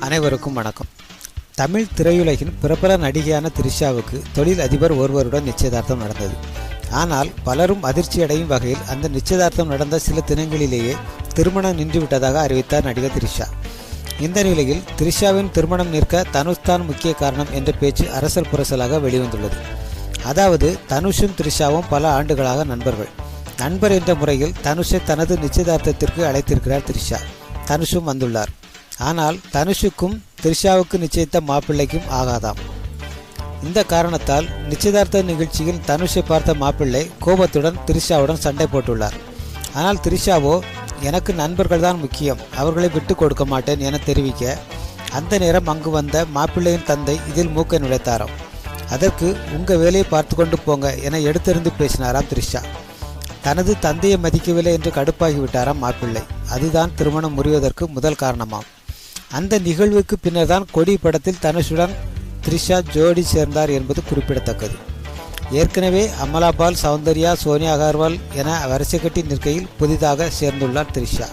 அனைவருக்கும் வணக்கம். தமிழ் திரையுலகின் பிரபல நடிகையான திரிஷாவுக்கு தொழில் அதிபர் ஒருவருடன் நிச்சயதார்த்தம் நடந்தது. ஆனால் பலரும் அதிர்ச்சியடையும் வகையில் அந்த நிச்சயதார்த்தம் நடந்த சில தினங்களிலேயே திருமணம் நின்றுவிட்டதாக அறிவித்தார் நடிகர் திரிஷா. இந்த நிலையில் திரிஷாவின் திருமணம் நிற்க தனுஷ் தான் முக்கிய காரணம் என்ற பேச்சு அரசல் புரசலாக வெளிவந்துள்ளது. அதாவது தனுஷும் திரிஷாவும் பல ஆண்டுகளாக நண்பர்கள். நண்பர் என்ற முறையில் தனுஷை தனது நிச்சயதார்த்தத்திற்கு அழைத்திருக்கிறார் திரிஷா. தனுஷும் வந்துள்ளார். ஆனால் தனுஷுக்கும் திரிஷாவுக்கு நிச்சயித்த மாப்பிள்ளைக்கும் ஆகாதாம். இந்த காரணத்தால் நிச்சயதார்த்த நிகழ்ச்சியில் தனுஷை பார்த்த மாப்பிள்ளை கோபத்துடன் திரிஷாவுடன் சண்டை போட்டுள்ளார். ஆனால் திரிஷாவோ எனக்கு நண்பர்கள் தான் முக்கியம். அவர்களை விட்டு கொடுக்க மாட்டேன் என தெரிவிக்க அந்த நேரம் அங்கு வந்த மாப்பிள்ளையின் தந்தை இதில் மூக்க நுழைத்தாராம். அதற்கு உங்கள் வேலையை பார்த்து கொண்டு போங்க என எடுத்தெறிந்து பேசினாராம் திரிஷா. தனது தந்தையை மதிக்கவில்லை என்று கடுப்பாகி விட்டாராம் மாப்பிள்ளை. அதுதான் திருமணம் முறிவதற்கு முதல் காரணமாம். அந்த நிகழ்வுக்கு பின்னர் தான் கொடி படத்தில் தனுஷுடன் த்ரிஷா ஜோடி சேர்ந்தார் என்பது குறிப்பிடத்தக்கது. ஏற்கனவே அமலாபால் சௌந்தர்யா சோனியா அகர்வால் என வரிசை கட்டி நிற்கையில் புதிதாக சேர்ந்துள்ளார் த்ரிஷா.